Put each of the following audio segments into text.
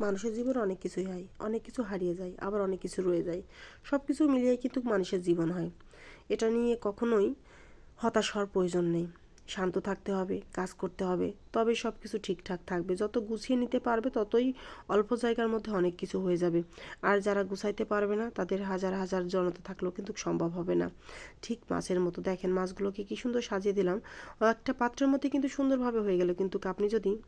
মানুষের জীবনে অনেক কিছুই হয়। অনেক কিছু হারিয়ে যায়, আবার অনেক কিছু রয়ে যায়। সব কিছু মিলিয়ে কিন্তু মানুষের জীবন হয়। এটা নিয়ে কখনোই হতাশ হওয়ার প্রয়োজন নেই। শান্ত থাকতে হবে, কাজ করতে হবে তবে সব কিছু ঠিকঠাক থাকবে। যত গুছিয়ে নিতে পারবে, ততই অল্প জায়গার মধ্যে অনেক কিছু হয়ে যাবে। আর যারা গুছাইতে পারবে না, তাদের হাজার হাজার জনতা থাকলেও কিন্তু সম্ভব হবে না। ঠিক মাছের মতো, দেখেন মাছগুলোকে কি সুন্দর সাজিয়ে দিলাম। একটা পাত্রের মধ্যে কিন্তু সুন্দরভাবে হয়ে গেল। কিন্তু আপনি যদি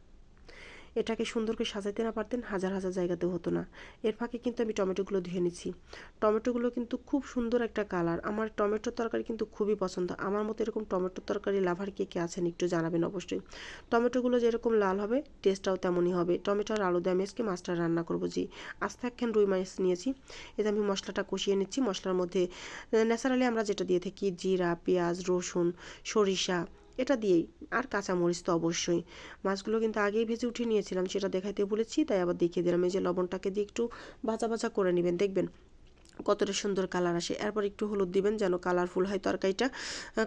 এটাকে সুন্দর করে সাজাইতে না পারতেন হাজার হাজার জায়গাতেও হতো না। এর ফাঁকে কিন্তু আমি টমেটোগুলো ধুয়ে নিচ্ছি। টমেটোগুলো কিন্তু খুব সুন্দর একটা কালার। আমার টমেটোর তরকারি কিন্তু খুবই পছন্দ। আমার মতো এরকম টমেটোর তরকারি লাভার কে কে আছেন একটু জানাবেন অবশ্যই। টমেটোগুলো যেরকম লাল হবে টেস্টটাও তেমনই হবে। টমেটোর আলু দিয়ে আজকে মাছটা রান্না করব জি। আস্তে একখান রুই মাছ নিয়েছি। এতে আমি মশলাটা কষিয়ে নিচ্ছি। মশলার মধ্যে ন্যাচারালি আমরা যেটা দিয়ে থাকি, জিরা, পেঁয়াজ, রসুন, সরিষা এটা দিয়েই। আর কাঁচামরিচ তো অবশ্যই। মাছগুলো কিন্তু আগেই ভেজে উঠিয়ে নিয়েছিলাম, সেটা দেখাতে বলেছি, তাই আবার দেখিয়ে দিলাম। এই যে লবণটাকে দিয়ে একটু ভাজা ভাজা করে নেবেন, দেখবেন কতটা সুন্দর কালার আসে। এরপর একটু হলুদ দিবেন যেন কালারফুল হয় তরকারিটা।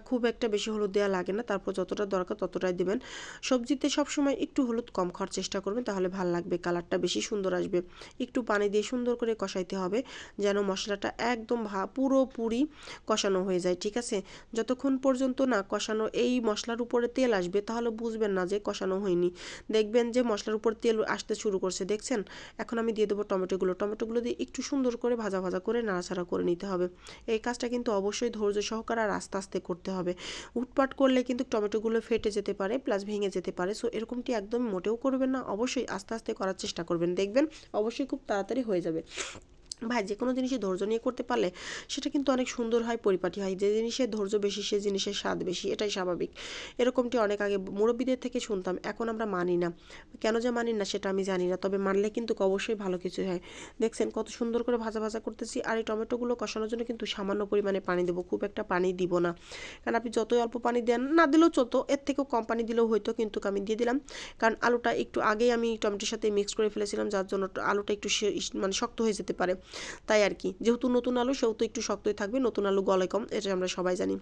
খুব একটা বেশি হলুদ দেওয়া লাগে না, তারপর যতটা দরকার ততটাই দিবেন। সবজিতে সবসময় একটু হলুদ কম খাওয়ার চেষ্টা করবেন, তাহলে ভালো লাগবে, কালারটা বেশি সুন্দর আসবে। একটু পানি দিয়ে সুন্দর করে কষাইতে হবে, যেন মশলাটা একদম ভা, পুরোপুরি কষানো হয়ে যায়, ঠিক আছে? যতক্ষণ পর্যন্ত না কষানো এই মশলার উপরে তেল আসবে, তাহলে বুঝবেন না যে কষানো হয়নি। দেখবেন যে মশলার উপর তেল আসতে শুরু করছে, দেখছেন? এখন আমি দিয়ে দেবো টমেটোগুলো। টমেটোগুলো দিয়ে একটু সুন্দর করে ভাজা ভাজা করে নাড়াচাড়া করে নিতে হবে। এই কাজটা কিন্তু অবশ্যই ধৈর্য সহকারে আর আস্তে আস্তে করতে হবে। উটপাট করলে কিন্তু টমেটোগুলো ফেটে যেতে পারে প্লাস ভেঙে যেতে পারে। সো এরকমটি একদম মোটেও করবেন না। অবশ্যই আস্তে আস্তে করার চেষ্টা করবেন। দেখবেন অবশ্যই খুব তাড়াতাড়ি হয়ে যাবে। ভাই যে কোনো জিনিসই ধৈর্য নিয়ে করতে পারলে সেটা কিন্তু অনেক সুন্দর হয়, পরিপাটি হয়। যে জিনিসের ধৈর্য বেশি, সে জিনিসের স্বাদ বেশি, এটাই স্বাভাবিক। এরকমটি অনেক আগে মুরব্বীদের থেকে শুনতাম, এখন আমরা মানি না। কেন যে মানি না সেটা আমি জানি না, তবে মানলে কিন্তু অবশ্যই ভালো কিছু হয়। দেখছেন কত সুন্দর করে ভাজা ভাজা করতেছি, আর এই টমেটোগুলো কষানোর জন্য কিন্তু সামান্য পরিমাণে পানি দেবো, খুব একটা পানি দিব না। কারণ আপনি যতই অল্প পানি দেন, না দিলেও চলতো, এর থেকেও কম পানি দিলেও হয়তো কিন্তু আমি দিয়ে দিলাম। কারণ আলুটা একটু আগেই আমি টমেটোর সাথে মিক্স করে ফেলেছিলাম, যার জন্য আলুটা একটু মানে শক্ত হয়ে যেতে পারে। তাই আর কি। যেহেতু নতুন আলু, সেহেতু একটু শক্তই থাকবে, নতুন আলু গলে কম, এটা আমরা সবাই জানি।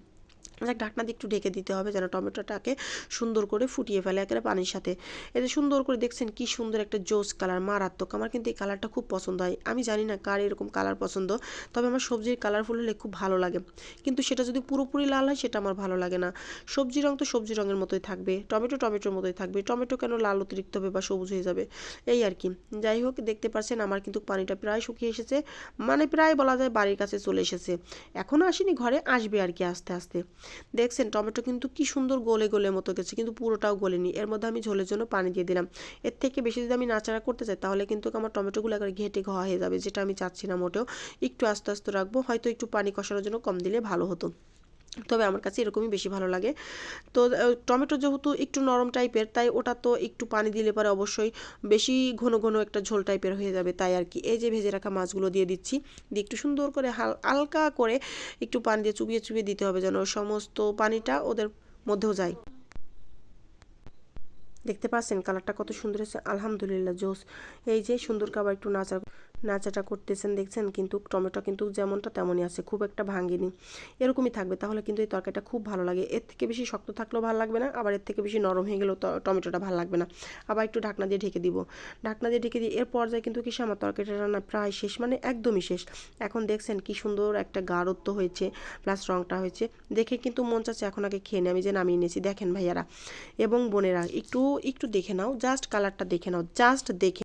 ঢাকনা দিয়ে একটু ঢেকে দিতে হবে যেন টমেটোটাকে সুন্দর করে ফুটিয়ে ফেলে একেবারে পানির সাথে। এতে সুন্দর করে দেখছেন কি সুন্দর একটা জোস কালার, মারাত্মক। আমার কিন্তু এই কালারটা খুব পছন্দ হয়। আমি জানি না কার এরকম কালার পছন্দ, তবে আমার সবজির কালারফুল হলে খুব ভালো লাগে। কিন্তু সেটা যদি পুরোপুরি লাল হয়, সেটা আমার ভালো লাগে না। সবজি রং তো সবজি রঙের মতোই থাকবে। টমেটো টমেটোর মতোই থাকবে। টমেটো কেন লাল অতিরিক্ত হবে বা সবুজ হয়ে যাবে? এই আর কি। যাই হোক, দেখতে পাচ্ছেন আমার কিন্তু পানিটা প্রায় শুকিয়ে এসেছে। মানে প্রায় বলা যায় বাড়ির কাছে চলে এসেছে। এখনও আসেনি, ঘরে আসবে আর কি আস্তে আস্তে। দেখছেন টমেটো কিন্তু কি সুন্দর গলে গলে মতো গেছে, কিন্তু পুরোটাও গলেনি। এর মধ্যে আমি ঝোলের জন্য পানি দিয়ে দিলাম। এর থেকে বেশি যদি আমি নাচাড়া করতে চাই, তাহলে কিন্তু আমার টমেটোগুলো একবার ঘেটে ঘোয়া হয়ে যাবে, যেটা আমি চাচ্ছি না মোটেও। একটু আস্তে আস্তে রাখব, হয়তো একটু পানি কষানোর জন্য কম দিলে ভালো হতো। তবে আমার কাছে এরকমই বেশি ভালো লাগে। তো টমেটো যেহেতু একটু নরম টাইপের, তাই ওটা তো একটু পানি দিলে পরে অবশ্যই বেশি ঘন ঘন একটা ঝোল টাইপের হয়ে যাবে, তাই আর কি। এই যে ভেজে রাখা মাছগুলো দিয়ে দিচ্ছি, দিয়ে একটু সুন্দর করে হালকা করে একটু পানি দিয়ে চুবিয়ে চুবিয়ে দিতে হবে যেন সমস্ত পানিটা ওদের মধ্যেও যায়। দেখতে পাচ্ছেন কালারটা কত সুন্দর হয়েছে, আলহামদুলিল্লাহ জোস এই যে সুন্দর খাবার একটু নাচা নাচাটা করতেছেন, দেখছেন কিন্তু টমেটো কিন্তু যেমনটা তেমনই আছে, খুব একটা ভাঙেনি। এরকমই থাকবে, তাহলে কিন্তু এই তরকারিটা খুব ভালো লাগে। এর থেকে বেশি শক্ত থাকলেও ভালো লাগবে না, আবার এর থেকে বেশি নরম হয়ে গেলেও টমেটোটা ভালো লাগবে না। আবার একটু ঢাকনা দিয়ে ঢেকে দিব। ঢাকনা দিয়ে ঢেকে দিই এর পর্যায়ে কিন্তু কি আমার তরকারিটা রান্না প্রায় শেষ মানে একদমই শেষ। এখন দেখছেন কি সুন্দর একটা গাঢ়ত্ব হয়েছে প্লাস রঙটা হয়েছে। দেখে কিন্তু মন চাচ্ছে এখন আগে খেয়ে নিই আমি যে নামিয়ে নিয়েছি। দেখেন ভাইয়ারা এবং বোনেরা, একটু একটু দেখে নাও জাস্ট কালারটা দেখে নাও জাস্ট দেখে